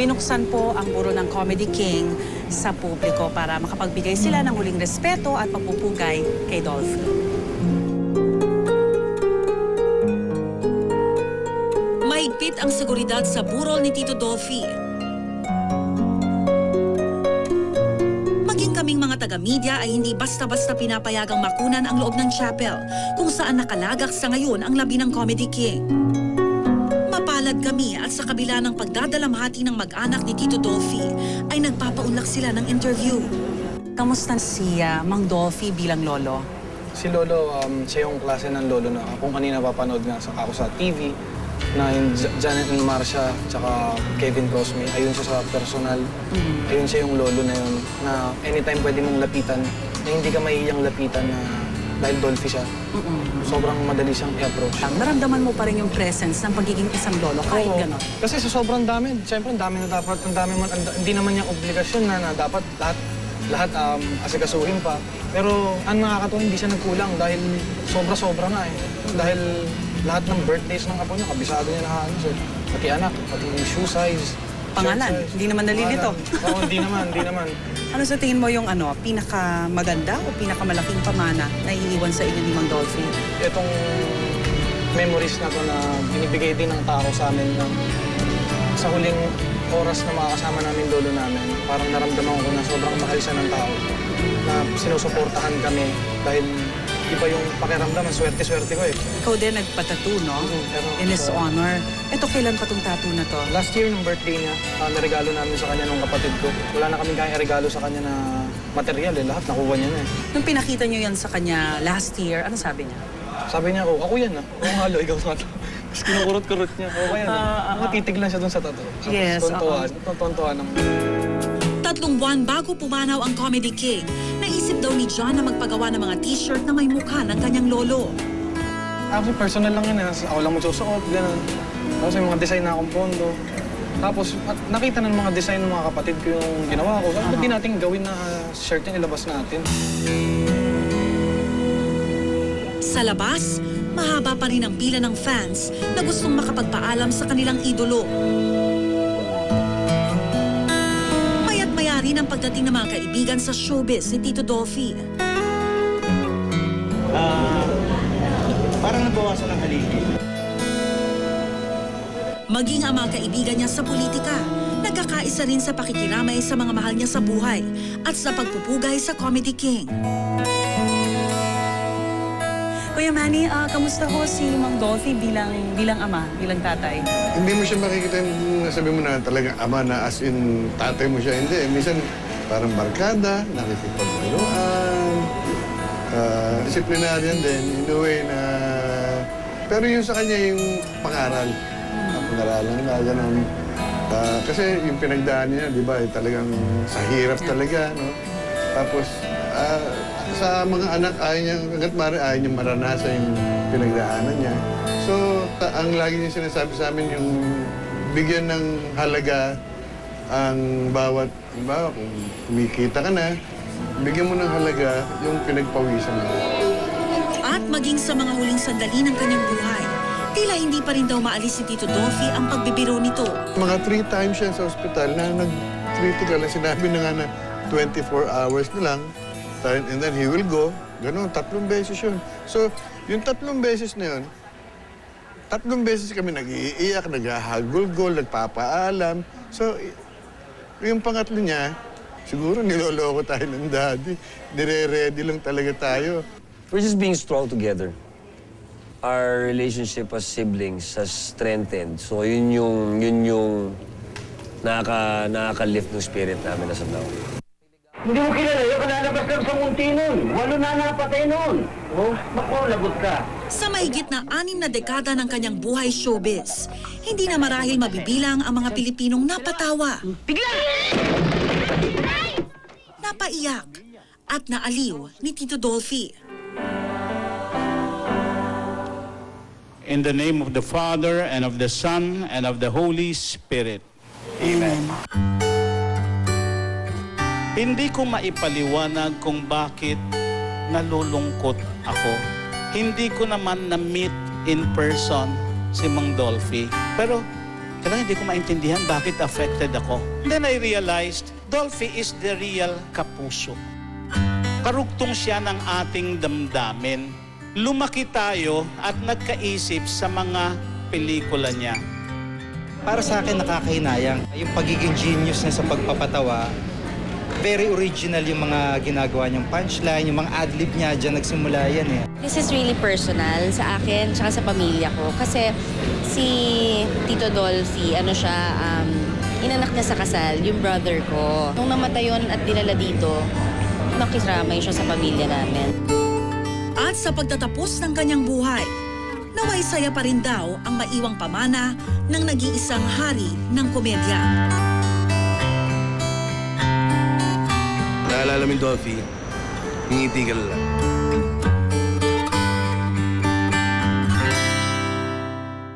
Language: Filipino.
binuksan po ang buro ng Comedy King sa publiko para makapagbigay sila ng huling respeto at pagpupugay kay Dolphy. Mahigpit ang seguridad sa burol ni Tito Dolphy. Maging kaming mga taga-media ay hindi basta-basta pinapayagang makunan ang loob ng chapel kung saan nakalagak sa ngayon ang labi ng Comedy King. Mapalad kami at sa kabila ng pagdadalamhati ng mag-anak ni Tito Dolphy ay nagpapaunlak sila ng interview. Kamusta si ah, Mang Dolphy bilang lolo? Si Lolo, um, siya yung klase ng Lolo na kung kanina papanood nga sa ako sa TV, na yung J- Janet and Marcia, tsaka Kevin Cosme, ayun siya sa personal. Ayun siya yung Lolo na yun, na anytime pwede mong lapitan, na hindi ka mahihiyang lapitan na dahil Dolphy siya. Sobrang madali siyang i-approach. Ang naramdaman mo pa rin yung presence ng pagiging isang lolo kahit Oo. gano'n. Kasi sa sobrang dami, siyempre ang dami na dapat, ang dami man, ang- hindi naman yung obligasyon na, na dapat lahat lahat um, asikasuhin pa. Pero ang nakakatuwa, hindi siya nagkulang dahil sobra-sobra na eh. Dahil lahat ng birthdays ng apo niya, kabisado niya na halos eh. Pati anak, pati shoe size. Pangalan, size. hindi naman nalilito. Pangalan. Oo, hindi naman, hindi naman. Ano sa tingin mo yung ano, pinakamaganda o pinakamalaking pamana na iiwan sa inyo ni Mang Dolphy? Itong memories na to na binibigay din ng tao sa amin na sa huling oras na makakasama namin lolo namin, parang naramdaman ko na sobrang mahal siya ng tao. Na sinusuportahan kami dahil iba yung pakiramdam, ang swerte-swerte ko eh. Ikaw din nagpatattoo, no? Mm, pero- In his honor. Ito, kailan pa tong tattoo na to? Last year, ng birthday niya, uh, naregalo namin sa kanya nung kapatid ko. Wala na kaming kaya regalo sa kanya na material eh. Lahat nakuha niya na eh. Nung pinakita niyo yan sa kanya last year, ano sabi niya? Sabi niya, oh, ako yan ah. Oo nga, ikaw to. Tapos kinukurot-kurot niya. Oo, yan. Ah, ah, Mga titig lang siya dun sa tato. Tapos Yes, Tontuan. Tontuan naman. Tatlong buwan bago pumanaw ang Comedy King, naisip daw ni John na magpagawa ng mga t-shirt na may mukha ng kanyang lolo. Actually, personal lang yun. eh. Ako lang magsusuot, gano'n. Tapos may mga design na akong pondo. Tapos at nakita ng mga design ng mga kapatid ko yung ginawa ko. Sabi, ba't di natin gawin na shirt yung ilabas natin? Sa labas, mahaba pa rin ang pila ng fans na gustong makapagpaalam sa kanilang idolo. Pagdating ng mga kaibigan sa showbiz ni Tito Dolphy. Ah, parang nabawasan ng haligi. Maging ang mga kaibigan niya sa politika, nagkakaisa rin sa pakikiramay sa mga mahal niya sa buhay at sa pagpupugay sa Comedy King. Kuya Manny, ah, kamusta ho si Mang Dolphy bilang bilang ama, bilang tatay? Hindi mo siya makikita yung nasabi mo na talagang ama na as in tatay mo siya. Hindi, minsan parang barkada, nakikipagbiruan, uh, disciplinarian din, in a way na... Pero yung sa kanya yung pangaral. Ang pag-aralan na gano'n. Ah, kasi yung pinagdaan niya, di ba, talagang sa hirap talaga, no? Tapos, ah, sa mga anak, ayaw niya, hanggat maaari, ayaw niya maranasan yung pinagdaanan niya. So, ang lagi niya sinasabi sa amin yung bigyan ng halaga ang bawat, ba, kung kumikita ka na, bigyan mo ng halaga yung pinagpawisan mo. At maging sa mga huling sandali ng kanyang buhay, tila hindi pa rin daw maalis si Tito Dolphy ang pagbibiro nito. Mga three times siya sa ospital na nag-critical na sinabi na nga na 24 hours na lang and then he will go. Ganun, tatlong beses yun. So, yung tatlong beses na yun, tatlong beses kami nag-iiyak, naghahagulgol, nagpapaalam. So, yung pangatlo niya, siguro niloloko tayo ng daddy. Nire-ready lang talaga tayo. We're just being strong together. Our relationship as siblings has strengthened. So yun yung, yun yung nakaka, nakaka-lift ng spirit namin as of now. Hindi mo kilala yung kanalabas lang sa munti nun. Walo na napatay nun. Oh, naku, lagot ka. Sa mahigit na anim na dekada ng kanyang buhay showbiz, hindi na marahil mabibilang ang mga Pilipinong napatawa. Napaiyak at naaliw ni Tito Dolphy. In the name of the Father, and of the Son, and of the Holy Spirit. Amen. Hindi ko maipaliwanag kung bakit nalulungkot ako. Hindi ko naman na-meet in person si Mang Dolphy. Pero Talagang hindi ko maintindihan bakit affected ako. Then I realized, Dolphy is the real kapuso. Karugtong siya ng ating damdamin. Lumaki tayo at nagkaisip sa mga pelikula niya. Para sa akin nakakahinayang. Yung pagiging genius niya sa pagpapatawa, very original yung mga ginagawa niyang punchline, yung mga adlib niya, dyan nagsimula yan eh. This is really personal sa akin tsaka sa pamilya ko. Kasi si Tito Dolphy, ano siya, um, inanak niya sa kasal, yung brother ko. Nung namatay yun at dinala dito, nakiramay siya sa pamilya namin. At sa pagtatapos ng kanyang buhay, naway saya pa rin daw ang maiwang pamana ng nag-iisang hari ng komedya. Naalala mo yung Dolphy, ngiti ka lang.